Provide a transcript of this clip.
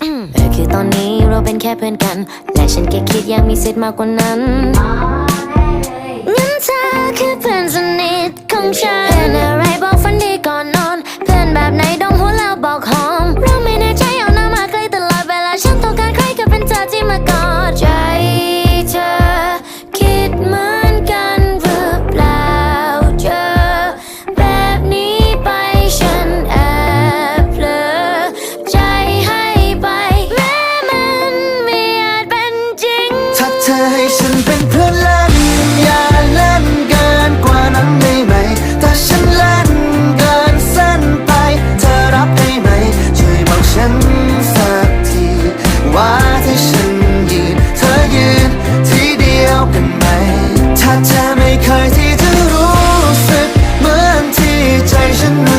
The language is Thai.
เออคือตอนนี้เราเป็นแค่เพื่อนกัน และฉันแค่คิดอยากมีสิทธิ์มากกว่านั้นงั้นเธอคือเพื่อนสนิทของฉันเพื่อนอะไรบอกฝันดีก่อนนอน เพื่อนแบบไหนดองหัวแล้วบอกหอม เราไม่แน่ใจเอาหน้ามาใกล้ตลอดเวลาฉันต้องการใครก็เป็นเธอที่มา ให้ฉันเป็นเพื่อนเล่นอย่าเล่นเกินกว่านั้นได้ไหม ถ้าฉันเล่นเกินเส้นไป เธอรับได้ไหม ช่วยบอกฉันสักที ว่าที่ฉันยืน เธอยืนที่เดียวกันไหม ถ้าเธอไม่เคยที่จะรู้สึกเหมือนที่ใจฉันรู้